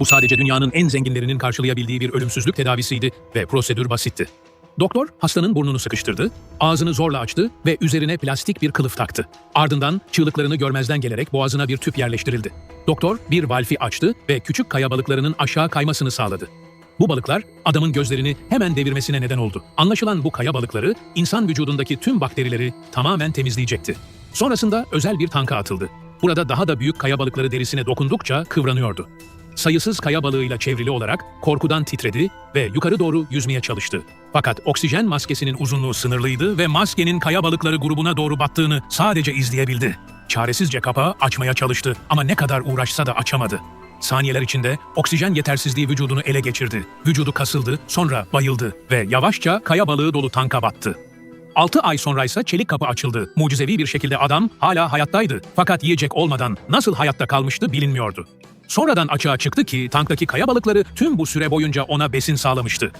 Bu sadece dünyanın en zenginlerinin karşılayabildiği bir ölümsüzlük tedavisiydi ve prosedür basitti. Doktor hastanın burnunu sıkıştırdı, ağzını zorla açtı ve üzerine plastik bir kılıf taktı. Ardından çığlıklarını görmezden gelerek boğazına bir tüp yerleştirildi. Doktor bir valfi açtı ve küçük kaya balıklarının aşağı kaymasını sağladı. Bu balıklar adamın gözlerini hemen devirmesine neden oldu. Anlaşılan bu kaya balıkları insan vücudundaki tüm bakterileri tamamen temizleyecekti. Sonrasında özel bir tanka atıldı. Burada daha da büyük kaya balıkları derisine dokundukça kıvranıyordu. Sayısız kaya balığıyla çevrili olarak korkudan titredi ve yukarı doğru yüzmeye çalıştı. Fakat oksijen maskesinin uzunluğu sınırlıydı ve maskenin kaya balıkları grubuna doğru battığını sadece izleyebildi. Çaresizce kapağı açmaya çalıştı ama ne kadar uğraşsa da açamadı. Saniyeler içinde oksijen yetersizliği vücudunu ele geçirdi. Vücudu kasıldı, sonra bayıldı ve yavaşça kaya balığı dolu tanka battı. 6 ay sonra ise çelik kapı açıldı. Mucizevi bir şekilde adam hala hayattaydı. Fakat yiyecek olmadan nasıl hayatta kalmıştı bilinmiyordu. Sonradan açığa çıktı ki tanktaki kaya balıkları tüm bu süre boyunca ona besin sağlamıştı.